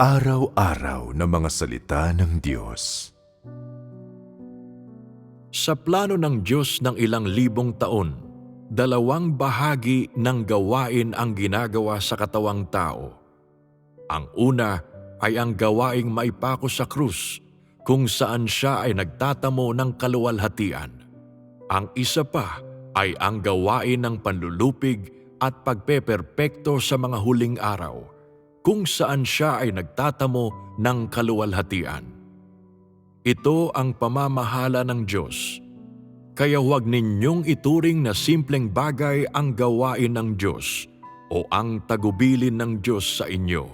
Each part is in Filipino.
Araw-araw na mga salita ng Diyos. Sa plano ng Diyos ng ilang libong taon, dalawang bahagi ng gawain ang ginagawa sa katawang tao. Ang una ay ang gawaing maipako sa krus, kung saan siya ay nagtatamo ng kaluwalhatian. Ang isa pa ay ang gawain ng panlulupig at pagpeperpekto sa mga huling araw, kung saan siya ay nagtatamo ng kaluwalhatian. Ito ang pamamahala ng Diyos. Kaya huwag ninyong ituring na simpleng bagay ang gawain ng Diyos o ang tagubilin ng Diyos sa inyo.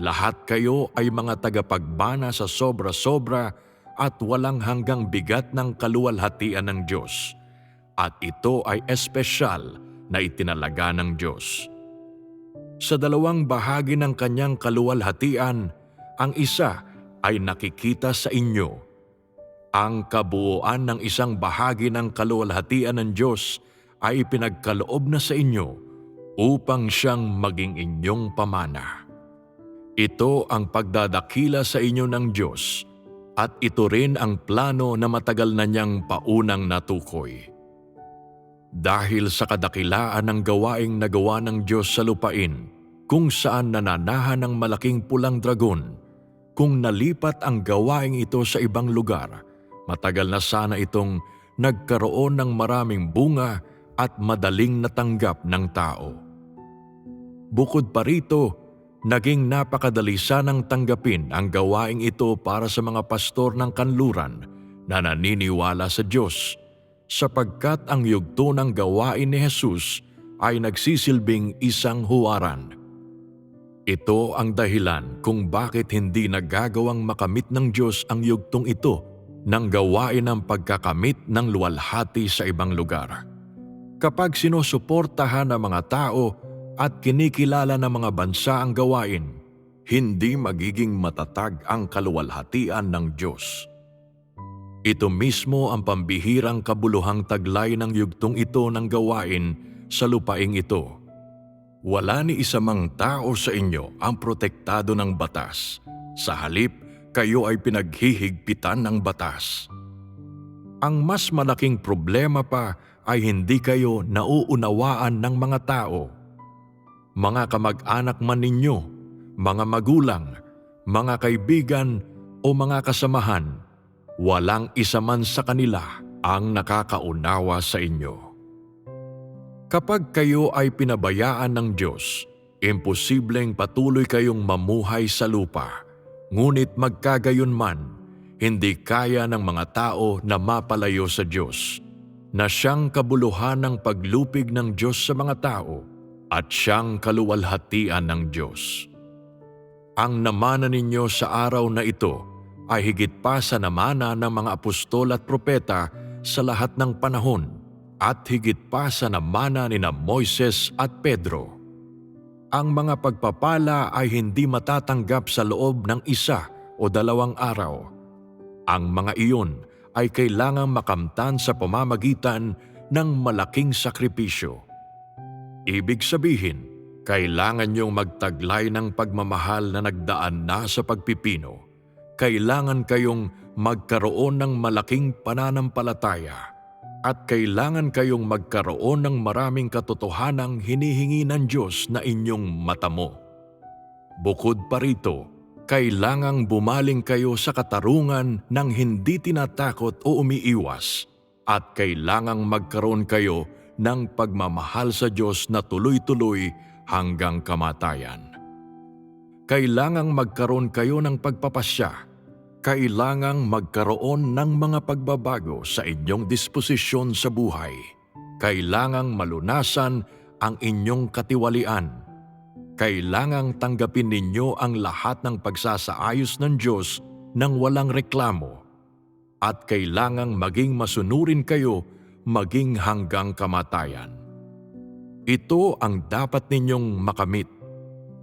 Lahat kayo ay mga tagapagbana sa sobra-sobra at walang hanggang bigat ng kaluwalhatian ng Diyos. At ito ay espesyal na itinalaga ng Diyos. Sa dalawang bahagi ng kanyang kaluwalhatian, ang isa ay nakikita sa inyo. Ang kabuuan ng isang bahagi ng kaluwalhatian ng Diyos ay ipinagkaloob na sa inyo upang siyang maging inyong pamana. Ito ang pagdadakila sa inyo ng Diyos at ito rin ang plano na matagal na niyang paunang natukoy. Dahil sa kadakilaan ng gawaing nagawa ng Diyos sa lupain, kung saan nananahan ng malaking pulang dragon, kung nalipat ang gawaing ito sa ibang lugar, matagal na sana itong nagkaroon ng maraming bunga at madaling natanggap ng tao. Bukod pa rito, naging napakadali sanang tanggapin ang gawaing ito para sa mga pastor ng kanluran na naniniwala sa Diyos sapagkat ang yugto ng gawain ni Jesus ay nagsisilbing isang huwaran. Ito ang dahilan kung bakit hindi nagagawang makamit ng Diyos ang yugtong ito ng gawain ng pagkakamit ng luwalhati sa ibang lugar. Kapag sinusuportahan ng mga tao at kinikilala ng mga bansa ang gawain, hindi magiging matatag ang kaluwalhatian ng Diyos. Ito mismo ang pambihirang kabuluhang taglay ng yugtong ito ng gawain sa lupaing ito. Wala ni isa mang tao sa inyo ang protektado ng batas. Sa halip, kayo ay pinaghihigpitan ng batas. Ang mas malaking problema pa ay hindi kayo nauunawaan ng mga tao. Mga kamag-anak man ninyo, mga magulang, mga kaibigan o mga kasamahan, walang isa man sa kanila ang nakakaunawa sa inyo. Kapag kayo ay pinabayaan ng Diyos, imposibleng patuloy kayong mamuhay sa lupa. Ngunit magkagayon man, hindi kaya ng mga tao na mapalayo sa Diyos, na siyang kabuluhan ng paglupig ng Diyos sa mga tao at siyang kaluwalhatian ng Diyos. Ang namana ninyo sa araw na ito ay higit pa sa namana ng mga apostol at propeta sa lahat ng panahon at higit pa sa namana ni na Moises at Pedro. Ang mga pagpapala ay hindi matatanggap sa loob ng isa o dalawang araw. Ang mga iyon ay kailangang makamtan sa pamamagitan ng malaking sakripisyo. Ibig sabihin, kailangan niyong magtaglay ng pagmamahal na nagdaan na sa pagpipino. Kailangan kayong magkaroon ng malaking pananampalataya at kailangan kayong magkaroon ng maraming katotohanang hinihingi ng Diyos na inyong matamo. Bukod pa rito, kailangang bumaling kayo sa katarungan ng hindi tinatakot o umiiwas at kailangang magkaroon kayo ng pagmamahal sa Diyos na tuloy-tuloy hanggang kamatayan. Kailangang magkaroon kayo ng pagpapasya kailangang magkaroon ng mga pagbabago sa inyong disposisyon sa buhay. Kailangang malunasan ang inyong katiwalian. Kailangang tanggapin ninyo ang lahat ng pagsasaayos ng Diyos nang walang reklamo. At kailangang maging masunurin kayo maging hanggang kamatayan. Ito ang dapat ninyong makamit.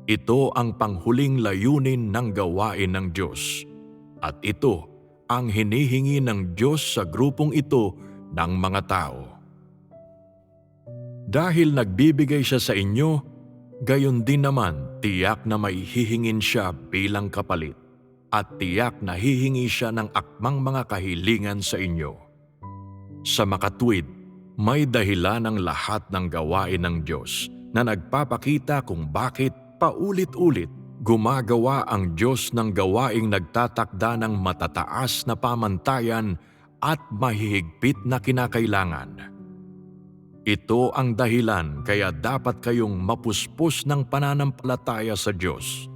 Ito ang panghuling layunin ng gawain ng Diyos at ito ang hinihingi ng Diyos sa grupong ito ng mga tao. Dahil nagbibigay siya sa inyo, Gayon din naman, tiyak na may hihingin siya bilang kapalit at tiyak na hihingi siya ng akmang mga kahilingan sa inyo. Sa makatwid, may dahilan ang lahat ng gawain ng Diyos na nagpapakita kung bakit paulit-ulit gumagawa ang Diyos ng gawaing nagtatakda ng matataas na pamantayan at mahihigpit na kinakailangan. Ito ang dahilan kaya dapat kayong mapuspos ng pananampalataya sa Diyos.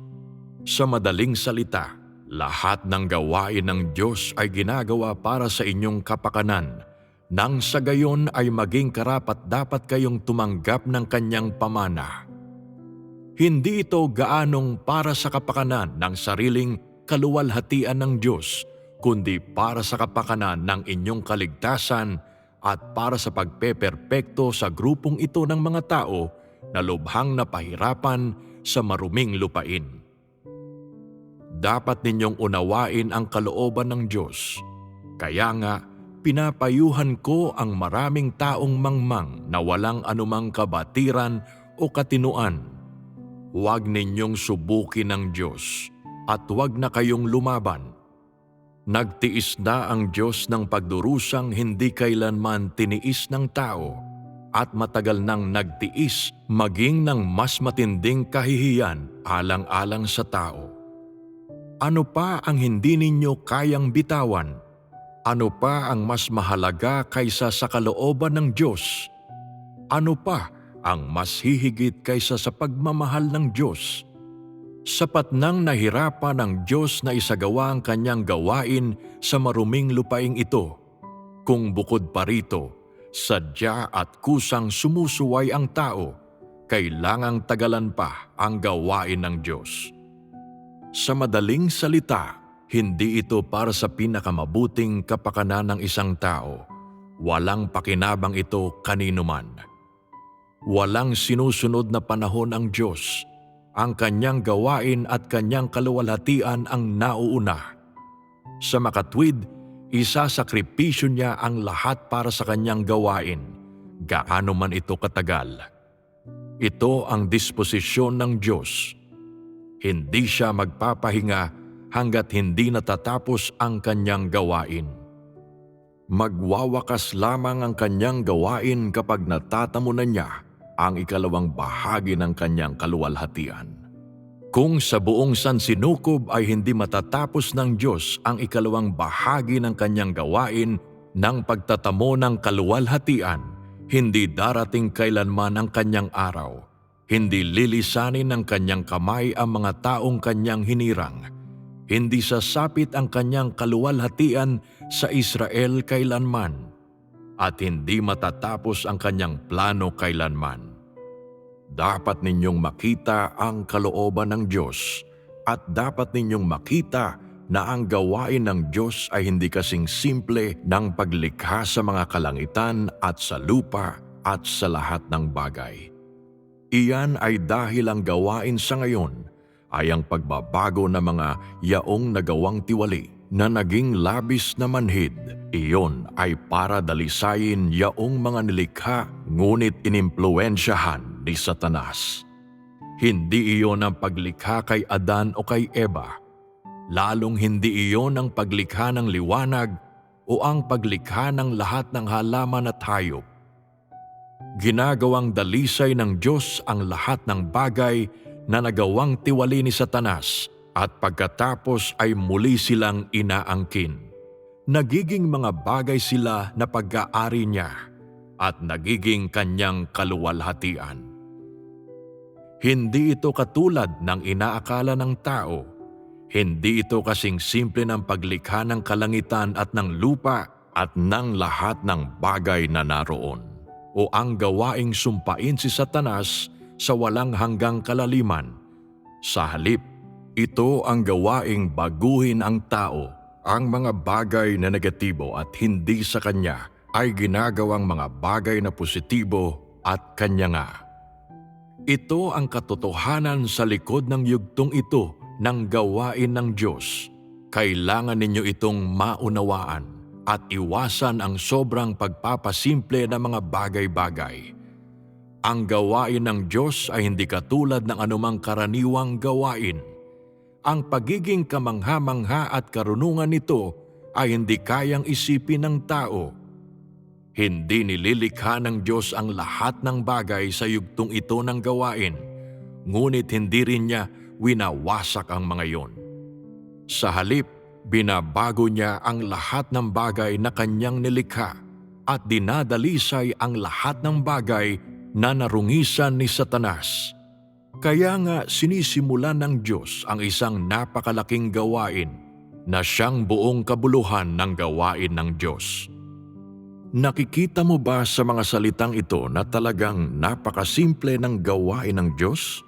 Sa madaling salita, lahat ng gawain ng Diyos ay ginagawa para sa inyong kapakanan, nang sa gayon ay maging karapat dapat kayong tumanggap ng kanyang pamana. Hindi ito gaanong para sa kapakanan ng sariling kaluwalhatian ng Diyos, kundi para sa kapakanan ng inyong kaligtasan at para sa pagpeperpekto sa grupong ito ng mga tao na lubhang napahirapan sa maruming lupain. Dapat ninyong unawain ang kalooban ng Diyos. Kaya nga, pinapayuhan ko ang maraming taong mangmang na walang anumang kabatiran o katinuan. Huwag ninyong subukin ng Diyos at huwag na kayong lumaban. Nagtiis na ang Diyos ng pagdurusang hindi kailanman tiniis ng tao at matagal nang nagtiis maging ng mas matinding kahihiyan alang-alang sa tao. Ano pa ang hindi ninyo kayang bitawan? Ano pa ang mas mahalaga kaysa sa kalooban ng Diyos? Ano pa ang mas hihigit kaysa sa pagmamahal ng Diyos? Sapat nang nahirapan ang Diyos na isagawa ang kanyang gawain sa maruming lupaing ito. Kung bukod pa rito, sadya at kusang sumusuway ang tao, kailangang tagalan pa ang gawain ng Diyos. Sa madaling salita, hindi ito para sa pinakamabuting kapakanan ng isang tao. Walang pakinabang ito kanino man. Walang sinusunod na panahon ang Diyos ang kanyang gawain at kanyang kaluwalhatian ang nauuna. Sa makatwid, isasakripisyo niya ang lahat para sa kanyang gawain, gaano man ito katagal. Ito ang disposisyon ng Diyos. Hindi siya magpapahinga hanggat hindi natatapos ang kanyang gawain. Magwawakas lamang ang kanyang gawain kapag natatamo na niya ang ikalawang bahagi ng kanyang kaluwalhatian. Kung sa buong sansinukob ay hindi matatapos ng Diyos ang ikalawang bahagi ng kanyang gawain ng pagtatamo ng kaluwalhatian, hindi darating kailanman ang kanyang araw. Hindi lilisanin ng kanyang kamay ang mga taong kanyang hinirang. Hindi sasapit ang kanyang kaluwalhatian sa Israel kailanman at hindi matatapos ang kanyang plano kailanman. Dapat ninyong makita ang kalooban ng Diyos at dapat ninyong makita na ang gawain ng Diyos ay hindi kasing simple ng paglikha sa mga kalangitan at sa lupa at sa lahat ng bagay. Iyan ay dahil ang gawain sa ngayon ay ang pagbabago ng mga yaong nagawang tiwali na naging labis na manhid. Iyon ay para dalisayin yaong mga nilikha ngunit inimpluensyahan ni Satanas. Hindi iyon ang paglikha kay Adan o kay Eva. Lalong hindi iyon ang paglikha ng liwanag o ang paglikha ng lahat ng halaman at hayop. Ginagawang dalisay ng Diyos ang lahat ng bagay na nagawang tiwali ni Satanas at pagkatapos ay muli silang inaangkin. Nagiging mga bagay sila na pag-aari niya at nagiging kanyang kaluwalhatian. Hindi ito katulad ng inaakala ng tao. Hindi ito kasing simple ng paglikha ng kalangitan at ng lupa at ng lahat ng bagay na naroon. O ang gawaing sumpain si Satanas sa walang hanggang kalaliman. Sa halip, ito ang gawaing baguhin ang tao. Ang mga bagay na negatibo at hindi sa kanya ay ginagawang mga bagay na positibo at kanya nga. Ito ang katotohanan sa likod ng yugtong ito ng gawain ng Diyos. Kailangan ninyo itong maunawaan at iwasan ang sobrang pagpapasimple ng mga bagay-bagay. Ang gawain ng Diyos ay hindi katulad ng anumang karaniwang gawain. Ang pagiging kamangha-mangha at karunungan nito ay hindi kayang isipin ng tao. Hindi nililikha ng Diyos ang lahat ng bagay sa yugtong ito ng gawain, ngunit hindi rin niya winawasak ang mga iyon. Sa halip, binabago niya ang lahat ng bagay na kanyang nilikha at dinadalisay ang lahat ng bagay na narungisan ni Satanas. Kaya nga sinisimulan ng Diyos ang isang napakalaking gawain na siyang buong kabuluhan ng gawain ng Diyos. Nakikita mo ba sa mga salitang ito na talagang napakasimple ng gawain ng Diyos?